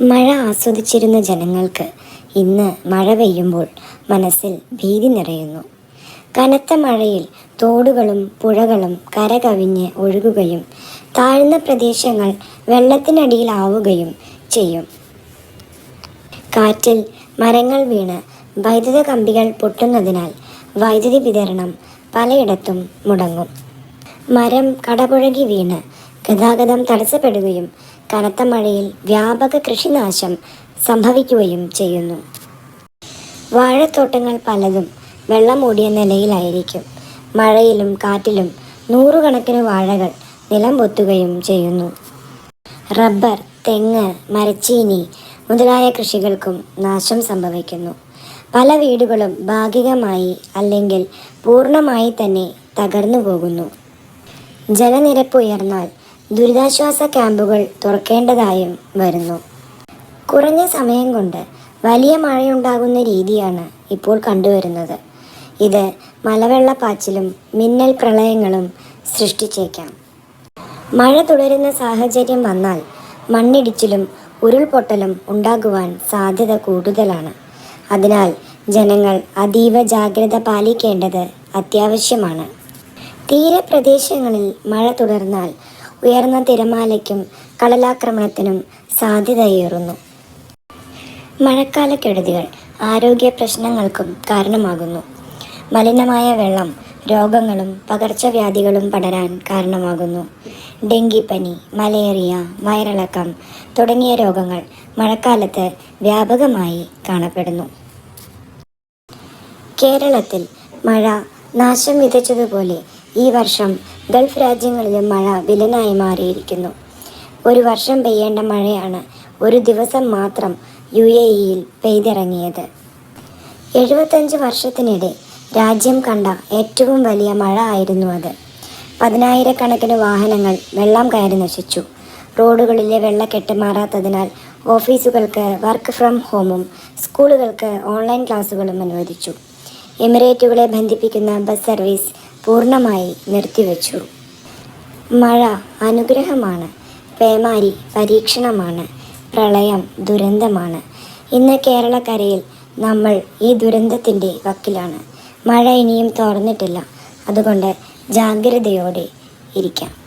മഴ ആസ്വദിച്ചിരുന്ന ജനങ്ങൾക്ക് ഇന്ന് മഴ പെയ്യുമ്പോൾ മനസ്സിൽ ഭീതി നിറയുന്നു. കനത്ത മഴയിൽ തോടുകളും പുഴകളും കരകവിഞ്ഞ് ഒഴുകുകയും താഴ്ന്ന പ്രദേശങ്ങൾ വെള്ളത്തിനടിയിലാവുകയും ചെയ്യും. കാറ്റിൽ മരങ്ങൾ വീണ് വൈദ്യുത കമ്പികൾ പൊട്ടുന്നതിനാൽ വൈദ്യുതി വിതരണം പലയിടത്തും മുടങ്ങും. മരം കടപുഴകി വീണ് ഗതാഗതം തടസ്സപ്പെടുകയും കനത്ത മഴയിൽ വ്യാപക കൃഷിനാശം സംഭവിക്കുകയും ചെയ്യുന്നു. വാഴത്തോട്ടങ്ങൾ പലതും വെള്ളം മൂടിയ നിലയിലായിരിക്കും. മഴയിലും കാറ്റിലും നൂറുകണക്കിന് വാഴകൾ നിലം പൊത്തുകയും ചെയ്യുന്നു. റബ്ബർ തെങ്ങ് മരച്ചീനി മുതലായ കൃഷികൾക്കും നാശം സംഭവിക്കുന്നു. പല വീടുകളും ഭാഗികമായി അല്ലെങ്കിൽ പൂർണമായി തന്നെ തകർന്നു പോകുന്നു ജലനിരപ്പ് ഉയർന്നാൽ ദുരിതാശ്വാസ ക്യാമ്പുകൾ തുറക്കേണ്ടതായും വരുന്നു. കുറഞ്ഞ സമയം കൊണ്ട് വലിയ മഴയുണ്ടാകുന്ന രീതിയാണ് ഇപ്പോൾ കണ്ടുവരുന്നത്. ഇത് മലവെള്ളപ്പാച്ചിലും മിന്നൽ പ്രളയങ്ങളും സൃഷ്ടിച്ചേക്കാം. മഴ തുടരുന്ന സാഹചര്യം വന്നാൽ മണ്ണിടിച്ചിലും ഉരുൾപൊട്ടലും ഉണ്ടാകുവാൻ സാധ്യത കൂടുതലാണ്. അതിനാൽ ജനങ്ങൾ അതീവ ജാഗ്രത പാലിക്കേണ്ടത് അത്യാവശ്യമാണ്. തീരപ്രദേശങ്ങളിൽ മഴ തുടർന്നാൽ ഉയർന്ന തിരമാലയ്ക്കും കടലാക്രമണത്തിനും സാധ്യതയേറുന്നു. മഴക്കാലക്കെടുതികൾ ആരോഗ്യ പ്രശ്നങ്ങൾക്കും കാരണമാകുന്നു. മലിനമായ വെള്ളം രോഗങ്ങളും പകർച്ചവ്യാധികളും പടരാൻ കാരണമാകുന്നു. ഡെങ്കിപ്പനി മലേറിയ വയറിളക്കം തുടങ്ങിയ രോഗങ്ങൾ മഴക്കാലത്ത് വ്യാപകമായി കാണപ്പെടുന്നു. കേരളത്തിൽ മഴ നാശം വിതച്ചതുപോലെ ഈ വർഷം ഗൾഫ് രാജ്യങ്ങളിലും മഴ വിലനായി മാറിയിരിക്കുന്നു. ഒരു വർഷം പെയ്യേണ്ട മഴയാണ് ഒരു ദിവസം മാത്രം യു എ ഇയിൽ പെയ്തിറങ്ങിയത്. എഴുപത്തഞ്ച് വർഷത്തിനിടെ രാജ്യം കണ്ട ഏറ്റവും വലിയ മഴ ആയിരുന്നു അത്. പതിനായിരക്കണക്കിന് വാഹനങ്ങൾ വെള്ളം കയറി നശിച്ചു. റോഡുകളിലെ വെള്ളക്കെട്ട് മാറാത്തതിനാൽ ഓഫീസുകൾക്ക് വർക്ക് ഫ്രം ഹോമും സ്കൂളുകൾക്ക് ഓൺലൈൻ ക്ലാസുകളും അനുവദിച്ചു. എമിറേറ്റുകളെ ബന്ധിപ്പിക്കുന്ന ബസ് സർവീസ് പൂർണമായി നിർത്തിവെച്ചു. മഴ അനുഗ്രഹമാണ്. പേമാരി പരീക്ഷണമാണ്. പ്രളയം ദുരന്തമാണ്. ഇന്ന് കേരളക്കരയിൽ നമ്മൾ ഈ ദുരന്തത്തിന്റെ വക്കിലാണ്. മഴ ഇനിയും തോർന്നിട്ടില്ല. അതുകൊണ്ട് ജാഗ്രതയോടെ ഇരിക്കാം.